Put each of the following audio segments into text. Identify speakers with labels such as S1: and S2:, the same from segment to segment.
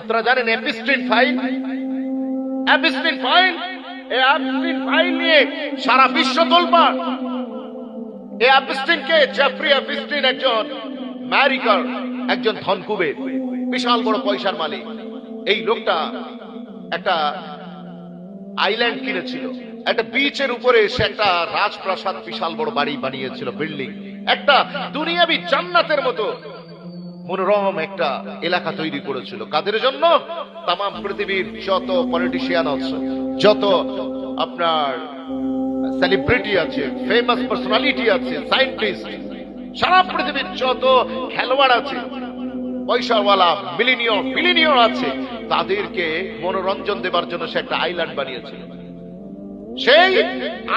S1: আপনারা জানেন অ্যাপিস্ট্রিন file অ্যাপিস্ট্রিন file এই অ্যাপিস্ট্রিন ফাইল নিয়ে সারা বিশ্ব তোলপাড়। এই অ্যাপিস্ট্রিনকে জেফ্রি অ্যাপিস্ট্রিন একজন ম্যারিকার, একজন ধনকুবের, বিশাল বড় পয়সার মালিক। এই লোকটা একটা আইল্যান্ড কিনেছিল। একটা বিচের উপরে সে একটা রাজপ্রাসাদ বিশাল বড় বাড়ি বানিয়েছিল বিল্ডিং একটা দুনিয়াবি জান্নাতের মতো। মনোরম একটা এলাকা তৈরি করেছিল। কাদের জন্য? তাম পৃথিবীর যত পলিটিশিয়ান আছে, যত আপনার সেলিব্রিটি আছে ফেমাস পার্সোনালিটি আছে সায়েন্টিস্ট সারা পৃথিবীর যত খেলোয়াড় আছে, পয়সাওয়ালা মিলিনিয়র মিলিনিয়র আছে, তাদেরকে মনোরঞ্জন দেবার জন্য সে একটা আইল্যান্ড বানিয়েছিল। সেই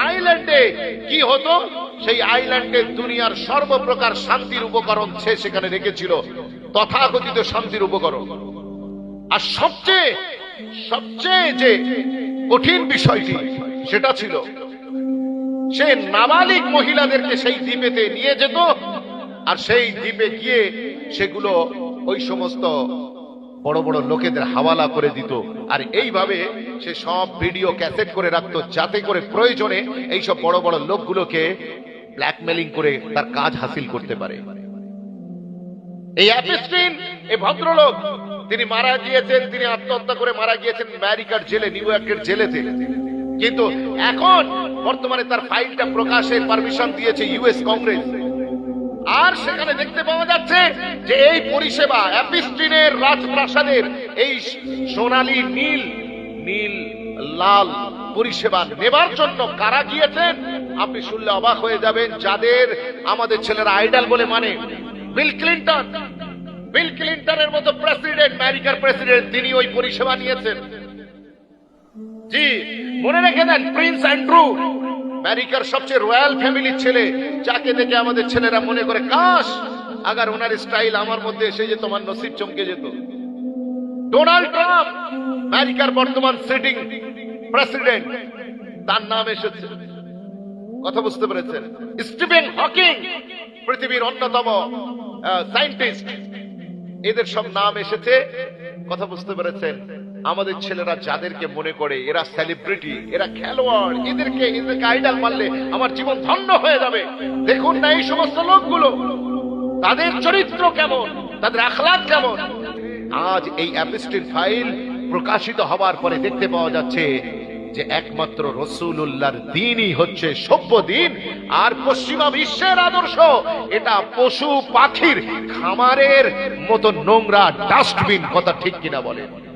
S1: আইল্যান্ডে কি হতো? সেই আইল্যান্ডে দুনিয়ার সর্বপ্রকার শান্তির উপকরণ সে সেখানে রেখেছিল, তথাকথিত শান্তির উপকরণ। আর সবচেয়ে সবচেয়ে যে কঠিন বিষয়টি, সেটা ছিল, সে নাবালিক মহিলাদেরকে সেই দ্বীপেতে নিয়ে যেত, আর সেই দ্বীপে গিয়ে সেগুলো ওই সমস্ত বড় বড় লোকেদের হাওয়ালা করে দিত। আর এইভাবে সে সব ভিডিও ক্যাসেট করে রাখতো, যাতে করে প্রয়োজনে এইসব বড় বড় লোকগুলোকে ব্ল্যাকমেলিং করে তার কাজ হাসিল করতে পারে। এই অ্যাপিস্টিন, এই ভদ্রলোক, তিনি মারা গিয়েছেন, তিনি আত্মহত্যা করে মারা গিয়েছেন আমেরিকার জেলে, নিউ ইয়র্কের জেলেতে। কিন্তু এখন বর্তমানে তার ফাইলটা প্রকাশের পারমিশন দিয়েছে ইউএস কংগ্রেস। আর সেখানে দেখতে পাওয়া যাচ্ছে যে এই পরিষেবা অ্যাপিস্টিনের রাজপ্রাসাদের এই সোনালি নীল নীল, লাল পরিষেবা নেবার জন্য কারা গিয়েছেন? আপনি শুনলে অবাক হয়ে যাবেন যাদের আমাদের ছেলেরা আইডল বলে মানে। Bill Clinton. বিল ক্লিন্টনের মতো প্রেসিডেন্ট, আমেরিকার প্রেসিডেন্ট, তিনি ওই পরিষেবা নিয়েছেন। জি, মনে রেখে দেন, প্রিন্স অ্যান্ড্রু, আমেরিকার সবচেয়ে রয়্যাল ফ্যামিলির ছেলে, যাকে দেখে আমাদের ছেলেরা মনে করে, কাশ, আগার ওনার স্টাইল আমার মধ্যে এসে যেত আমার নসিব চমকে যেত। ডোনাল্ড ট্রাম্প, আমেরিকার বর্তমান সিটিং প্রেসিডেন্ট, তার নাম এসেছে। কথা বুঝতে পেরেছেন। স্টিভেন হকিং, পৃথিবীর অন্যতম সায়েন্টিস্ট। এদের সব নাম এসেছে, কথা বুঝতে পেরেছেন। আমাদের ছেলেরা যাদেরকে মনে করে, এরা সেলিব্রিটি এরা খেলোয়াড়, এদেরকে এদেরকে আইডল মানলে আমার জীবন ধন্য হয়ে যাবে। দেখুন না এই সমস্ত লোকগুলো। তাদের চরিত্র কেমন? তাদের আখলাদ কেমন? আজ এই অ্যাপিস্টিন ফাইল প্রকাশিত হবার পরে দেখতে পাওয়া যাচ্ছে যে একমাত্র রসুল্লাহর দিনই হচ্ছে সভ্য দিন, আর পশ্চিমা বিশ্বের আদর্শ, এটা পশু পাখির খামারের মতো নোংরা ডাস্টবিন, কথা ঠিক কিনা বলেন।